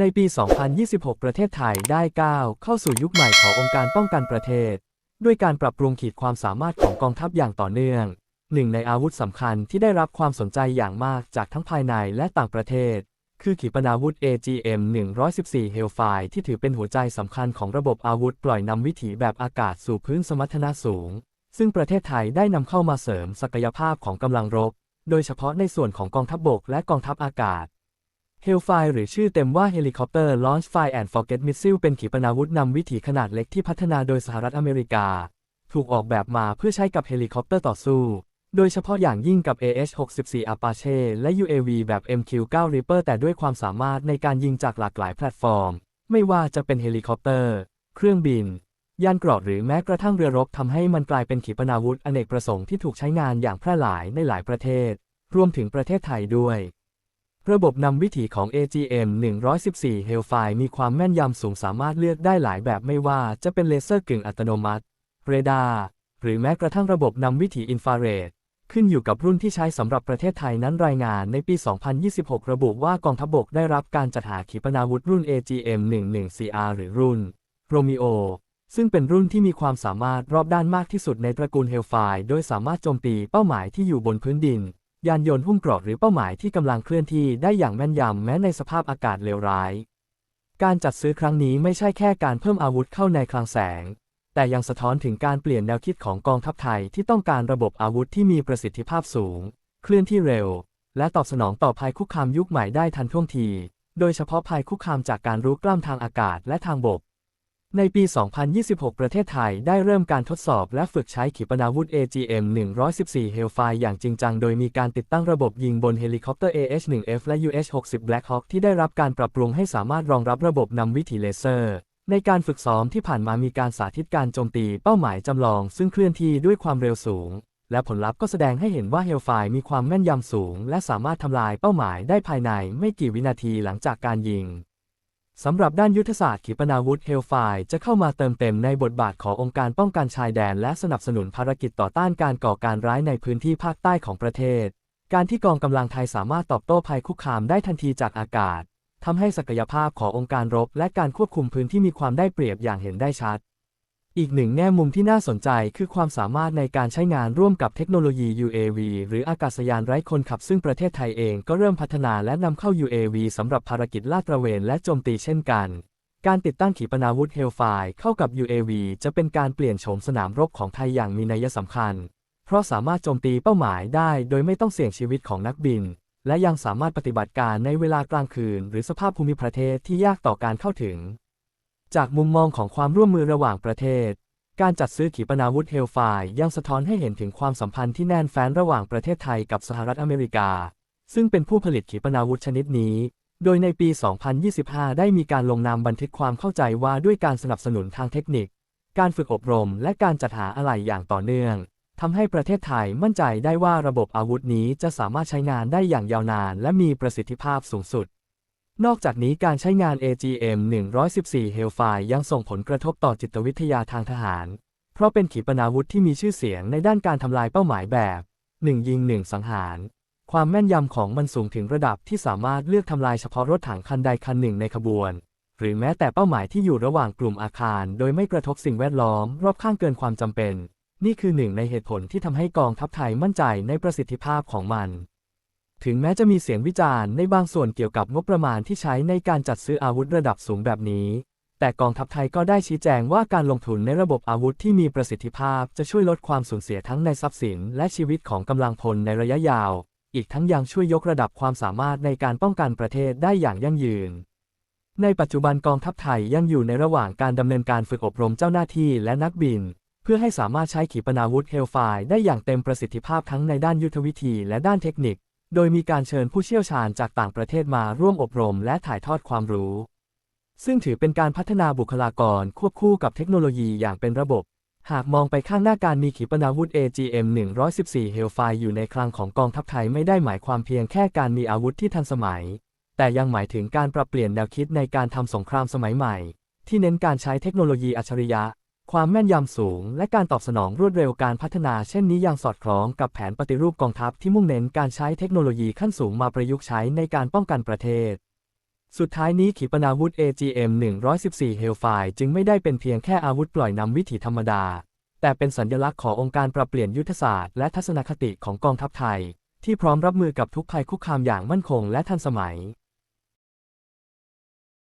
ในปี 2026 ประเทศไทยได้ก้าวเข้าสู่ยุคใหม่ขององค์การป้องกันประเทศ ด้วยการปรับปรุงขีดความสามารถของกองทัพอย่างต่อเนื่อง หนึ่งในอาวุธสำคัญที่ได้รับความสนใจอย่างมากจากทั้งภายในและต่างประเทศ คือขีปนาวุธ AGM-114 Hellfire ที่ถือเป็นหัวใจสำคัญของระบบอาวุธปล่อยนำวิถีแบบอากาศสู่พื้นสมรรถนะสูง ซึ่งประเทศไทยได้นำเข้ามาเสริมศักยภาพของกำลังรบ โดยเฉพาะในส่วนของกองทัพบบกและกองทัพอากาศ Hellfire หรือชื่อเต็มว่า Helicopter Launch Fire and Forget Missile เป็นขีปนาวุธนำวิถีขนาดเล็กที่พัฒนาโดยสหรัฐอเมริกา ถูกออกแบบมาเพื่อใช้กับเฮลิคอปเตอร์ต่อสู้ โดยเฉพาะอย่างยิ่งกับ AH-64 Apache และ UAV แบบ MQ-9 Reaper แต่ด้วยความสามารถในการยิงจากหลากหลายแพลตฟอร์ม ไม่ว่าจะเป็นเฮลิคอปเตอร์ เครื่องบิน ยานเกราะหรือแม้กระทั่งเรือรบทำให้มันกลายเป็นขีปนาวุธอเนกประสงค์ที่ถูกใช้งานอย่างแพร่หลายในหลายประเทศ รวมถึงประเทศไทยด้วย ระบบนำวิถีของ AGM 114 Hellfire มีความแม่นยำสูงสามารถเลือกได้หลายแบบไม่ว่าจะเป็นเลเซอร์กึ่งอัตโนมัติ เรดาร์ หรือแม้กระทั่งระบบนำวิถีอินฟราเรด ขึ้นอยู่กับรุ่นที่ใช้สำหรับประเทศไทยนั้นรายงานในปี 2026 ระบุว่ากองทัพบกได้รับการจัดหาขีปนาวุธรุ่น AGM 114R หรือรุ่น Romeo ซึ่งเป็นรุ่นที่มีความสามารถรอบด้านมากที่สุดในตระกูล Hellfire โดยสามารถโจมตีเป้าหมายที่อยู่บนพื้นดิน ยานยนต์หุ้มเกราะหรือเป้าหมายที่กำลังเคลื่อนที่ได้อย่างแม่นยำแม้ในสภาพอากาศเลวร้าย การจัดซื้อครั้งนี้ไม่ใช่แค่การเพิ่มอาวุธเข้าในคลังแสง แต่ยังสะท้อนถึงการเปลี่ยนแนวคิดของกองทัพไทยที่ต้องการระบบอาวุธที่มีประสิทธิภาพสูง เคลื่อนที่เร็ว และตอบสนองต่อภัยคุกคามยุคใหม่ได้ทันท่วงที โดยเฉพาะภัยคุกคามจากการรุกล้ำทางอากาศและทางบก ในปี 2026 ประเทศไทยได้เริ่มการทดสอบและฝึกใช้ขีปนาวุธ AGM-114 Hellfire อย่างจริงจัง โดยมีการติดตั้งระบบยิงบนเฮลิคอปเตอร์ AH-1F และ UH-60 Black Hawk ที่ได้รับการปรับปรุงให้สามารถรองรับระบบนำวิถีเลเซอร์ ในการฝึกซ้อมที่ผ่านมามีการสาธิตการโจมตีเป้าหมายจำลอง ซึ่งเคลื่อนที่ด้วยความเร็วสูง และผลลัพธ์ก็แสดงให้เห็นว่า Hellfire มีความแม่นยำสูง และสามารถทำลายเป้าหมายได้ภายในไม่กี่วินาทีหลังจากการยิง สำหรับด้านยุทธศาสตร์ขีปนาวุธเฮลไฟจะเข้ามาเติมเต็มในบทบาทขององค์การป้องกันชายแดน และสนับสนุนภารกิจต่อต้านการก่อการร้ายในพื้นที่ภาคใต้ของประเทศ การที่กองกำลังไทยสามารถตอบโต้ภัยคุกคามได้ทันทีจากอากาศทำให้ศักยภาพขององค์การรบ และการควบคุมพื้นที่มีความได้เปรียบอย่างเห็นได้ชัด อีกหนึ่งแง่มุมที่น่าสนใจคือความสามารถในการใช้งานร่วมกับเทคโนโลยี UAV หรืออากาศยานไร้คนขับซึ่งประเทศไทยเองก็เริ่มพัฒนาและนำเข้า UAV สำหรับภารกิจลาดตระเวนและโจมตีเช่นกัน การติดตั้งขีปนาวุธ Hellfire เข้ากับ UAV จะเป็นการเปลี่ยนโฉมสนามรบของไทยอย่างมีนัยสำคัญ เพราะสามารถโจมตีเป้าหมายได้โดยไม่ต้องเสี่ยงชีวิตของนักบิน และยังสามารถปฏิบัติการในเวลากลางคืน หรือสภาพภูมิประเทศที่ยากต่อการเข้าถึง จากมุมมองของความร่วมมือระหว่างประเทศ การจัดซื้อขีปนาวุธ Hellfire ยังสะท้อนให้เห็นถึงความสัมพันธ์ที่แน่นแฟ้นระหว่างประเทศไทยกับสหรัฐอเมริกา ซึ่งเป็นผู้ผลิตขีปนาวุธชนิดนี้ โดยในปี 2025 ได้มีการลงนามบันทึกความเข้าใจว่าด้วยการสนับสนุนทางเทคนิค การฝึกอบรม และการจัดหาอะไหล่อย่างต่อเนื่องทำให้ประเทศไทยมั่นใจได้ว่าระบบอาวุธนี้จะสามารถใช้งานได้อย่างยาวนาน และมีประสิทธิภาพสูงสุด นอกจากนี้การใช้งาน AGM 114 Hellfire ยังส่งผลกระทบต่อจิตวิทยาทางทหาร เพราะเป็นขีปนาวุธที่มีชื่อเสียงในด้านการทำลายเป้าหมายแบบ 1 ยิง 1 สังหาร ความแม่นยำของมันสูงถึงระดับที่สามารถเลือกทำลายเฉพาะรถถังคันใดคันหนึ่งในขบวน หรือแม้แต่เป้าหมายที่อยู่ระหว่างกลุ่มอาคาร โดยไม่กระทบสิ่งแวดล้อม รอบข้างเกินความจำเป็น นี่คือหนึ่งในเหตุผลที่ทำให้กองทัพไทยมั่นใจในประสิทธิภาพของมัน ถึงแม้จะมีเสียงวิจารณ์ในบางส่วนเกี่ยวกับงบประมาณที่ใช้ในการจัดซื้ออาวุธระดับสูงแบบนี้ แต่กองทัพไทยก็ได้ชี้แจงว่าการลงทุนในระบบอาวุธที่มีประสิทธิภาพจะช่วยลดความสูญเสียทั้งในทรัพย์สิน และชีวิตของกำลังพลในระยะยาว อีกทั้งยังช่วยยกระดับความสามารถในการป้องกันประเทศได้อย่างยั่งยืน ในปัจจุบันกองทัพไทยยังอยู่ในระหว่างการดำเนินการฝึกอบรมเจ้าหน้าที่และนักบินเพื่อให้สามารถใช้ขีปนาวุธ Hellfire ได้อย่างเต็มประสิทธิภาพทั้งในด้านยุทธวิธีและด้านเทคนิค โดยมีการเชิญผู้เชี่ยวชาญจากต่างประเทศมาร่วมอบรมและถ่ายทอดความรู้ ซึ่งถือเป็นการพัฒนาบุคลากรควบคู่กับเทคโนโลยีอย่างเป็นระบบ หากมองไปข้างหน้าการมีขีปนาวุธ AGM 114 Hellfire อยู่ในคลังของกองทัพไทยไม่ได้หมายความเพียงแค่การมีอาวุธที่ทันสมัย แต่ยังหมายถึงการปรับเปลี่ยนแนวคิดในการทำสงครามสมัยใหม่ ที่เน้นการใช้เทคโนโลยีอัจฉริยะ ความแม่นยำสูง และการตอบสนองรวดเร็วการพัฒนาเช่นนี้ยังสอดคล้องกับแผนปฏิรูปกองทัพที่มุ่งเน้นการใช้เทคโนโลยีขั้นสูงมาประยุกต์ใช้ในการป้องกันประเทศ สุดท้ายนี้ขีปนาวุธ AGM-114 Hellfire จึงไม่ได้เป็นเพียงแค่อาวุธปล่อยนำวิถีธรรมดา แต่เป็นสัญลักษณ์ขององค์การปรับเปลี่ยนยุทธศาสตร์และทัศนคติของกองทัพไทย ที่พร้อมรับมือกับทุกภัยคุกคามอย่างมั่นคงและทันสมัย